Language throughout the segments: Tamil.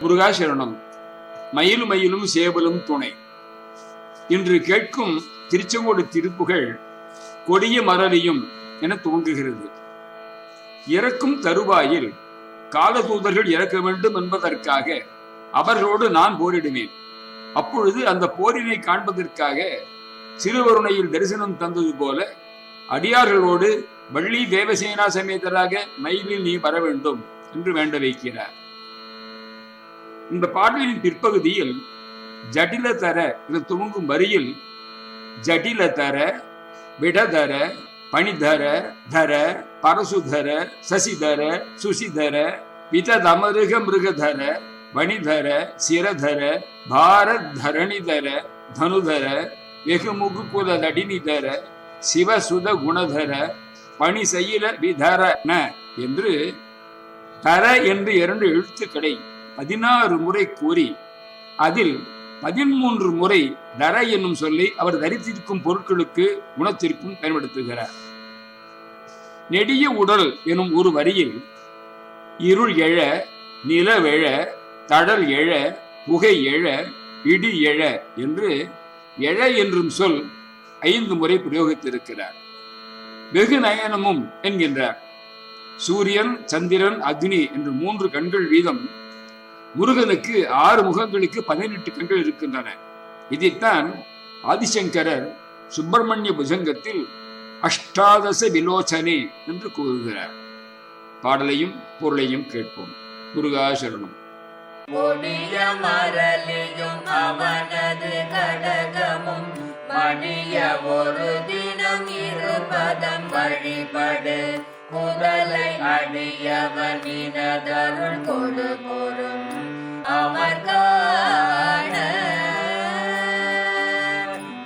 முருகாசரணம். மயிலும் மயிலும் சேவலும் துணை. இன்று கேட்கும் திருச்செங்கோடு திருப்புகள் கொடிய மரலியும் என துவங்குகிறது இறக்கும் தருவாயில் காலதூதர்கள் இறக்க வேண்டும் என்பதற்காக அவர்களோடு நான் போரிடுவேன். அப்பொழுது அந்த போரினை காண்பதற்காக சிறுவருணையில் தரிசனம் தந்தது போல அடியார்களோடு வள்ளி தேவசேனா சமேதராக மயிலில் நீ வர வேண்டும் என்று வேண்ட வைக்கிறார். இந்த பாடலின் பிற்பகுதியில் ஜடில தர என துவங்கும் வரியில் ஜடில தர விடதர பணிதர தர பரசுதர சசிதர சுசிதர விததமருக மிருகதர வணிதர சிரதர பாரத் தரணிதர தனுதர வெகுமுகு குல தடினிதர சிவசுத குணதர பணி செய்யல விதரன என்று தர என்று இரண்டு எழுத்துக்களை பதினாறு முறை கூறி அதில் பதிமூன்று முறை தர என்னும் சொல்லை அவர் தரித்திருக்கும் பொருட்களுக்கு குணத்திற்கும் பயன்படுத்துகிறார். நெடிய உடல் எனும் ஒரு வரியில் இருள் எழ நிலவெழ தடல் எழ புகை எழ இடி எழ என்று எழ என்றும் சொல் ஐந்து முறை பிரயோகித்திருக்கிறார். வெகு நயனமும் என்கின்றார். சூரியன் சந்திரன் அக்னி என்று மூன்று கண்கள் வீதம் முருகனுக்கு ஆறு முகங்களுக்கு பதினெட்டு கண்கள் இருக்கின்றன. இதைத்தான் ஆதிசங்கரர் சுப்பிரமணிய புஜங்கத்தில் அஷ்டாதச விலோச்சனே என்று கூறுகிறார். பாடலையும் பொருளையும் கேட்போம். முருகாசரணம் கொடிய மரலியும் அவனது கடகமும் மடிய ஒரு தினம் இருபதம் வழிபடு. முதலை அடியவன் இனதருள் கொடு பொறும் அவர் காண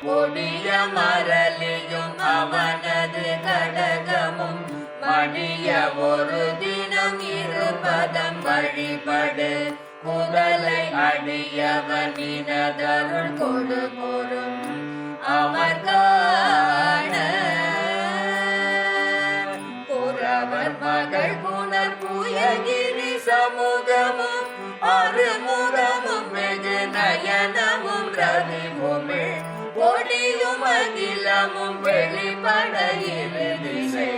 கொடிய மரலியும் அவனது கடகமும் மடிய ஒரு தினம் இருபதம் வழிபடு முதலை அடியவன் இனதருள் கொடு பொறும் அவர் காண அகிலமும் வெளிப்பட இரு திசை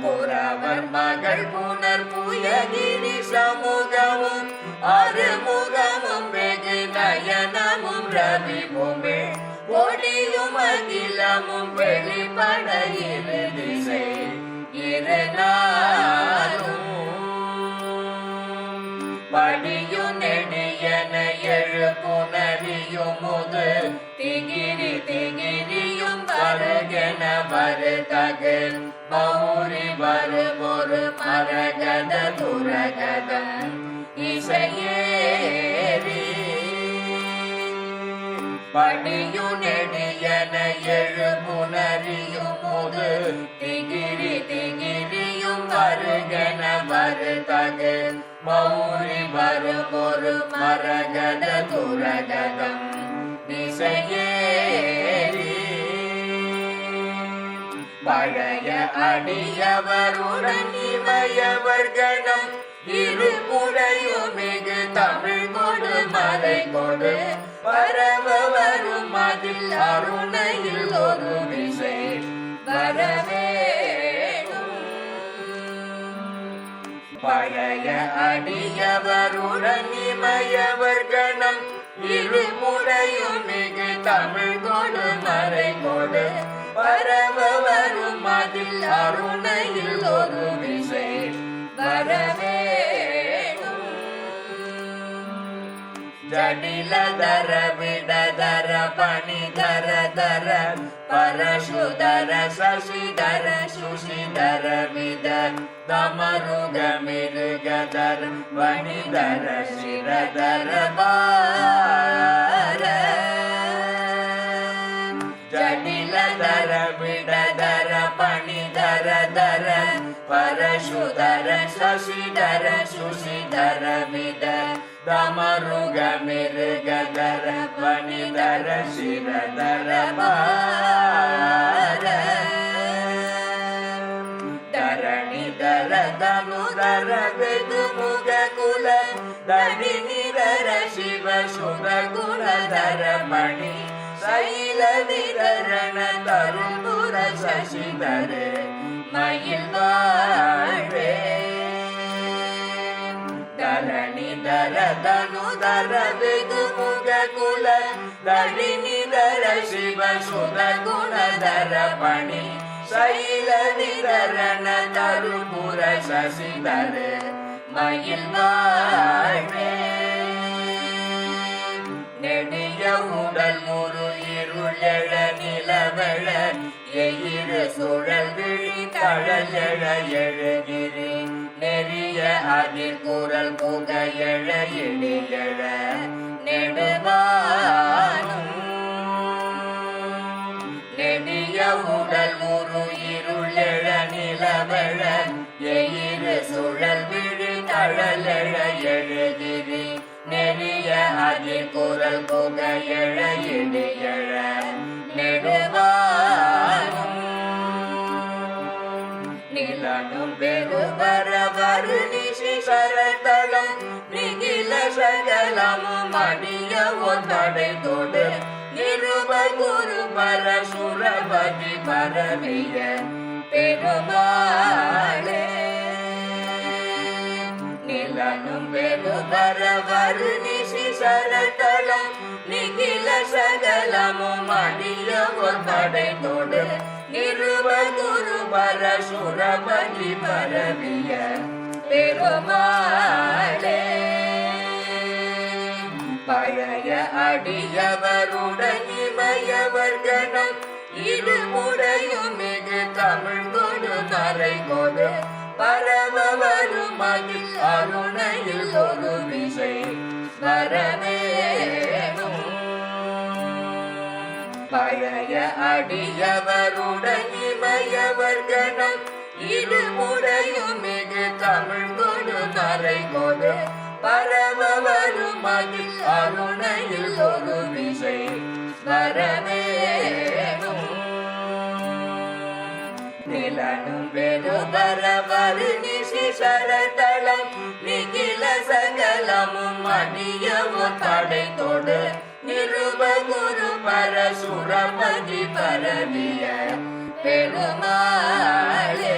புறவர் மகள் புனர் புயகிரி சமூகமும் அருமுகமும் வெகு நயனமும் ரவிமுமிழ் ஒளியும் அகிலமும் வெளிப்பட இரு இருந்தாலும் படியும் நெடு எழுப்புணரியும் முது திகிரி திகிரியும் வருகென வருதகு பௌரி வரும் ஒரு மரகத துரகதம் இசையேறி படியு நெடியன எழுப்புணரியும் முது திகிரி திகிரியும் வருகென வருதகு மௌரி வரு ஒரு மரகத துரகதம் திசையேறி பழைய அடியவருடன் இமையவர் கணம். இருமுறையும் மிகு தமிழ் கொடு மறை கொடு. பரவ வரும் அதில் அருணையில் ஒரு வரவேணும் அடியவருடன் இமையவர் கணம் இருமுறையும் மிகு தமிழ் கொடு மறை கொடு பரவ வரும் அதில் அருணையில் ஒரு விசை. வரவே दारा पाणि धारा दार सुराशी दारु गा मेर जा दार वाणि दार शिरा दार பரசுதர சசிதர சுசிதர வித தமருக மிருகதர பணிதர சிரதர பார. தரணி தர தர தனுதர வெகு முக குல தனி நிரர சிவ சுர குணதர மணி சைல நிரண தருபுர சசிதரே. மயில் தரணி தர தனுதர வெகு முக குல தனி நிரர சிவ சுர குணதர பணி சைல நிரண தருபுர சசிதரே மயில் வாழ்வே நெடிய உடல் முரு இருளெழ நிலவெழ எயிறு சுழல் விழி தழல் எழ எழுகிரி நெறிய அதில் குரல் புக எழ இடி எழ நெடுவானும் நெடிய உடல் முரு இருளெழ நிலவழ எயிறு சுழல் விழி தழல் எழ எழுகிரி நெறிய அதில் குரல் புக எழ இடி எழ நெடுவானும் நிலனும் பெருபர வரு நிஷி சகலமும் அடிய ஒத்தடை தொடு நிருப குரு பர சுரபதி பரவிய பெருமாளே. நிலனும் பெருபர வரு நிஷி சரதளம் நிகில சகலமும் அடிய ஒத்தடை தொடு நிருப குரு பர சுரபதி பரவிய பெருமாளே. அடியவருடன் இமயவர் கணம். இருமுறையும் மிகு தமிழ் கொடு மறை கொடு. பரவ வரும் மகிழ் அருணையில் ஒரு விசை வரவேணும் பழைய அடியவருடன் இமயவர் கணம். இருமுறையும் மிகு தமிழ் கொடு மறை கொடு. பரவ வரும் மகிழ் அருணையில் ஒரு விசை வரவேணும் நிலனும் பெருபர வரு நிசி நிகில சகலமும் அடியவும் தடை தொடு. நிருப குரு பர சுரபதி பரவிய பெருமாளே.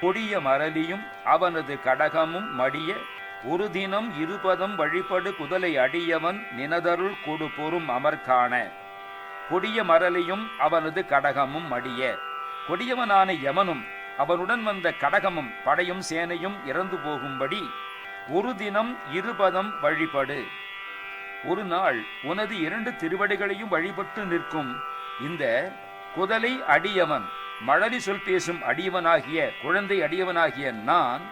கொடிய மரலியும் அவனது கடகமும் மடிய ஒரு தினம் இருபதம் வழிபடு குதலை அடியவன் நினதருள் கொடு பொறும் அமர்காண. கொடிய மரலியும் அவனது கடகமும் மடிய. கொடியவனான யமனும் அவனுடன் வந்த கடகமும் படையும் சேனையும் இறந்து போகும்படி ஒரு தினம் இருபதம் வழிபடு. ஒரு நாள் உனது இரண்டு திருவடிகளையும் வழிபட்டு நிற்கும் இந்த குதலை அடியவன் மழலி சொல் பேசும் அடியவனாகிய குழந்தை அடியவனாகிய நான்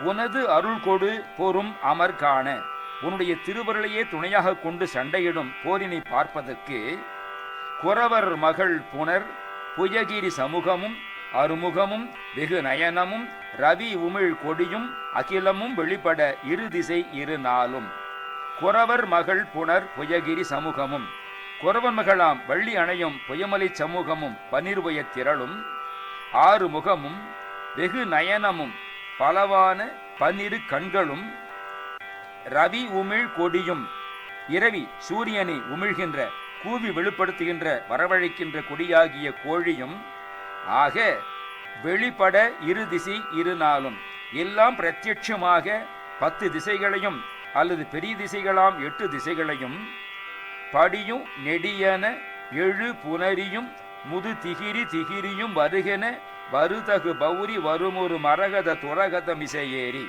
உனது அருள் கொடு போரும் அமர் காண. உன்னுடைய திருவருளையே துணையாக கொண்டு சண்டையிடும் போரினை பார்ப்பதற்கு குறவர் மகள் புனர் புயகிரி சமூகமும் அருமுகமும் வெகு நயனமும் ரவி உமிழ் கொடியும் அகிலமும் வெளிப்பட இரு திசை இரு நாளும். குறவர் மகள் புனர் புயகிரி சமூகமும். குறவன் மகளாம் வள்ளி அணையும் புயமலை சமூகமும் பனிர்வய திரளும் ஆறு முகமும் வெகு நயனமும் பலவான பன்னிரு கண்களும் ரவி உமிழ் கொடியும் இரவி சூரியனை உமிழ்கின்ற கூவி வெளிப்படுத்துகின்ற வரவழைக்கின்ற கொடியாகிய கோழியும் ஆக வெளிப்பட இரு திசை இரு நாளும். எல்லாம் பிரத்யட்சமாக பத்து திசைகளையும் அல்லது பெரிய திசைகளாம் எட்டு திசைகளையும் படியும் நெடியன எழு புனரியும் முது திகிரி திகிரியும் வருகென வருதகு பௌரி வருமொரு மரகத துரகத மிசையேறி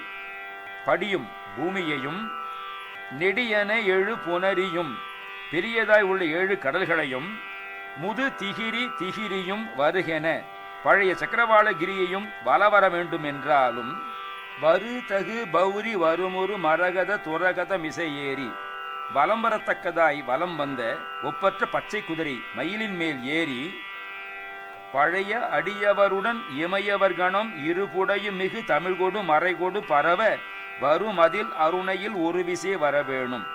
படியும் பூமியையும் நெடியன எழு புனரியும் பெரியதாய் உள்ள ஏழு கடல்களையும் முது திகிரி திகிரியும் வருகென பழைய சக்கரவாளகிரியையும் வலவர வேண்டும் என்றாலும் வருதகு பௌரி வருமொரு மரகத துரகத மிசையேறி வலம் வரத்தக்கதாய் வலம் வந்த ஒப்பற்ற பச்சை குதிரை மயிலின் மேல் ஏறி பழைய அடியவருடன் இமையவர் கணம் மிகு தமிழ்கொடு மறைகொடு பரவ வருமதில் அருணையில் ஒரு விசை வரவேணும்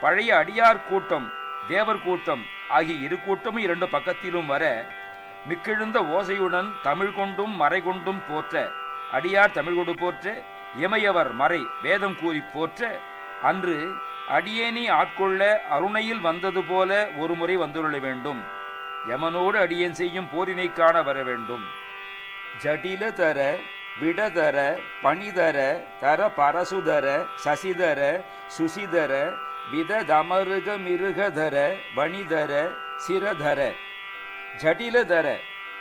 பழைய அடியார் கூட்டம் தேவர் கூட்டம் ஆகிய இரு கூட்டமும் இரண்டு பக்கத்திலும் வர மிக்கெழுந்த ஓசையுடன் தமிழ் கொண்டும் மறை கொண்டும் போற்ற அடியார் தமிழ்கொடு போற்ற இமையவர் மறை வேதம் கூறி போற்ற அன்று அடியேனி ஆட்கொள்ள அருணையில் வந்தது போல ஒரு முறை வந்துள்ள வேண்டும். யமனோடு அடியேன் செய்யும் போரினை காண வர வேண்டும். ஜடில தர விடதர பணிதர தர பரசுதர சசிதர சுசிதர விததமருக மிருகதர வணிதர சிரதர ஜடிலதர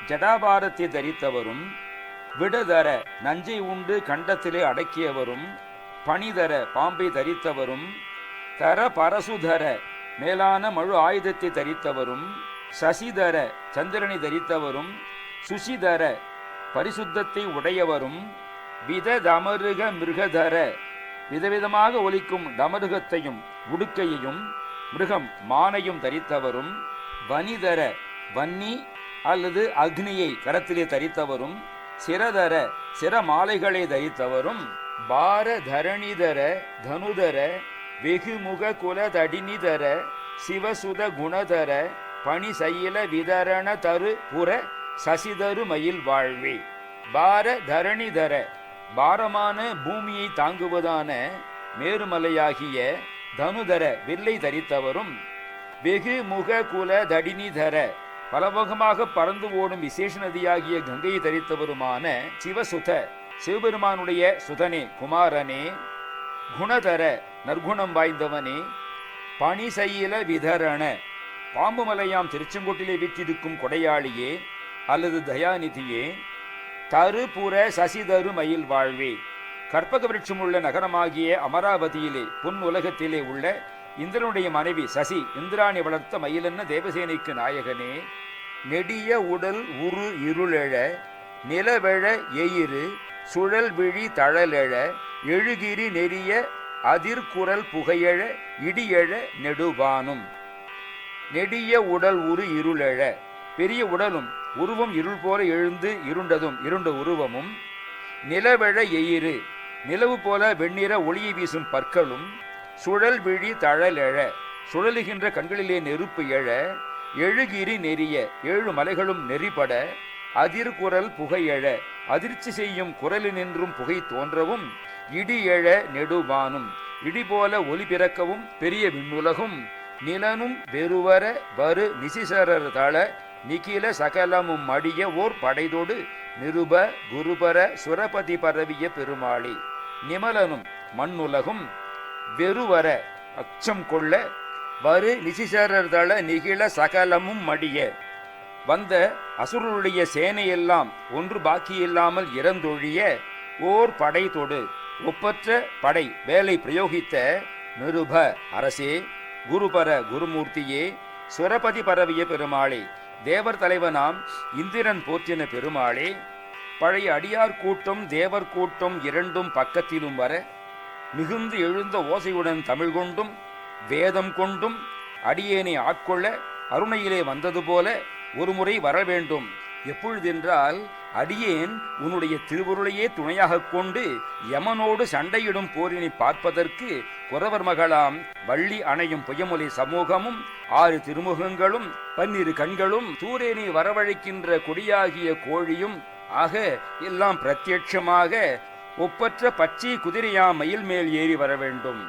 ஜடாபாரத்தை தரித்தவரும் விடதர நஞ்சை உண்டு கண்டத்திலே அடக்கியவரும் பணிதர பாம்பை தரித்தவரும் தர பரசுதர மேலான மழு ஆயுதத்தை தரித்தவரும் சசிதர சந்திரனை தரித்தவரும் சுசிதர பரிசுத்தத்தை உடையவரும் வித தமருக மிருகதர விதவிதமாக ஒலிக்கும் டமருகத்தையும் உடுக்கையையும் மிருகம் மானையும் தரித்தவரும் வனிதர வன்னி அல்லது அக்னியை கரத்திலே தரித்தவரும் சிரதர சிற மாலைகளை தரித்தவரும் பார தரணிதர தனுதர வெகுமுக குல தடினிதர சிவசுத குணதர பணி சையில விதரண தரு புற சசிதரு மயில் வாழ்வே. பார தரணிதர பாரமான பூமியை தாங்குவதான மேருமலையாகிய தனுதர வில்லை தரித்தவரும் வெகு முக குல தடினிதர பலபோகமாக பறந்து ஓடும் விசேஷ நதியாகிய கங்கையை தரித்தவருமான சிவசுத சிவபெருமானுடைய சுதனே குமாரனே குணதர நற்குணம் வாய்ந்தவனே பணிசையில விதரண. பாம்புமலையாம் திருச்செங்கோட்டிலே வீற்றிருக்கும் கொடையாளியே அல்லது தயாநிதியே தருபுற சசிதரு மயில் வாழ்வே. கற்பக விருட்சமுள்ள நகரமாகிய அமராவதியிலே பொன் உலகத்திலே உள்ள இந்திரனுடைய மனைவி சசி இந்திராணி வளர்த்த மயிலென்ன தேவசேனைக்கு நாயகனே. நெடிய உடல் உரு இருளெழ நிலவெழ எயிறு சுழல் விழி தழலெழ எழுகிரி நெறிய அதிர்குரல் புகையெழ இடியெழ நெடுவானும். நெடிய உடல் உரு இருளெழ. பெரிய உடலும் உருவம் இருள் போல எழுந்து இருண்டதும் இருண்ட உருவமும். நிலவெழ எயிறு. நிலவு போல வெண்ணிற ஒளியை வீசும் பற்களும். சுழல் விழி தழலெழ. சுழலுகின்ற கண்களிலே நெருப்பு எழ. எழுகிரி நெறிய. ஏழு மலைகளும் நெறிபட. அதிர்குரல் புகை அதிர்ச்சி செய்யும் குரலினின்றும் புகை தோன்றவும். இடி எழ நெடுவானும் இடி போல ஒலி பிறக்கவும் பெரிய விண்ணுலகும். நிலனும் வெறுவர வரு நிசிசரர் தள நிகில சகலமும் மடிய ஓர் படைதொடு நிருப குருபர சுரபதி பரவிய பெருமாளி. நிமலனும் மண்ணுலகும் வெறுவர அச்சம் கொள்ள வரு நிசிசரர் தள நிகில சகலமும் மடிய. வந்த அசுரருடைய சேனையெல்லாம் ஒன்று பாக்கியில்லாமல் இறந்தொழிய ஓர் படை தொடு ஒப்பற்ற படை வேலை பிரயோகித்த நிருப அரசே குருபர குருமூர்த்தியே சுரபதி பரவிய பெருமாளே தேவர் தலைவனாம் இந்திரன் போற்றின பெருமாளே பழைய அடியார் கூட்டம் தேவர் கூட்டம் இரண்டும் பக்கத்திலும் வர மிகுந்து எழுந்த ஓசையுடன் தமிழ் கொண்டும் வேதம் கொண்டும் அடியேனை ஆட்கொள்ள அருணையிலே வந்தது போல ஒரு முறை வர வேண்டும் எப்பொழுதென்றால் அடியேன் உன்னுடைய திருவுருளையே துணையாகக் கொண்டு யமனோடு சண்டையிடும் போரினை பார்ப்பதற்கு குறவர் மகளாம் வள்ளி அணையும் புயமொழி சமூகமும் ஆறு திருமுகங்களும் பன்னிரு கண்களும் சூரியனை வரவழைக்கின்ற கொடியாகிய கோழியும் ஆக எல்லாம் பிரத்யட்சமாக ஒப்பற்ற பச்சை குதிரையா மயில் மேல் ஏறி வர வேண்டும்.